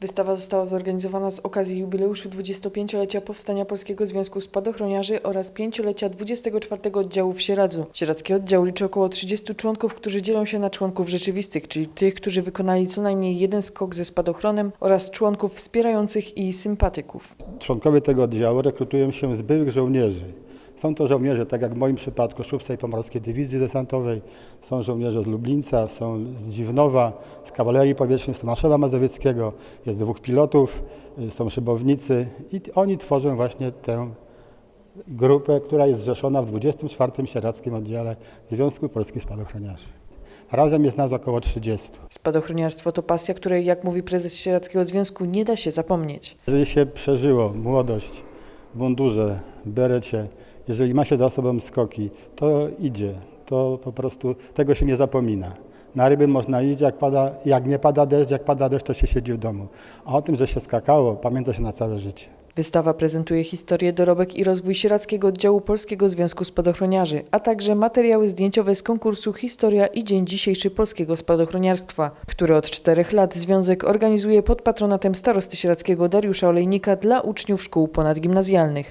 Wystawa została zorganizowana z okazji jubileuszu 25-lecia powstania Polskiego Związku Spadochroniarzy oraz 5-lecia 24 oddziału w Sieradzu. Sieradzki oddział liczy około 30 członków, którzy dzielą się na członków rzeczywistych, czyli tych, którzy wykonali co najmniej jeden skok ze spadochronem oraz członków wspierających i sympatyków. Członkowie tego oddziału rekrutują się z byłych żołnierzy. Są to żołnierze, tak jak w moim przypadku, 6 Pomorskiej Dywizji Desantowej, są żołnierze z Lublińca, są z Dziwnowa, Kawalerii Powietrznej, z Tomaszowa Mazowieckiego, jest dwóch pilotów, y, są szybownicy i oni tworzą właśnie tę grupę, która jest zrzeszona w 24. Sieradzkim Oddziale Związku Polskich Spadochroniarzy. Razem jest nas około 30. Spadochroniarstwo to pasja, której, jak mówi prezes Sieradzkiego Związku, nie da się zapomnieć. Jeżeli się przeżyło młodość w mundurze, w berecie, jeżeli ma się za sobą skoki, to idzie. To po prostu tego się nie zapomina. Na ryby można iść, jak, pada, jak nie pada deszcz, jak pada deszcz, to się siedzi w domu. A o tym, że się skakało, pamięta się na całe życie. Wystawa prezentuje historię, dorobek i rozwój Sieradzkiego Oddziału Polskiego Związku Spadochroniarzy, a także materiały zdjęciowe z konkursu Historia i Dzień Dzisiejszy Polskiego Spadochroniarstwa, który od czterech lat Związek organizuje pod patronatem starosty sieradzkiego Dariusza Olejnika dla uczniów szkół ponadgimnazjalnych.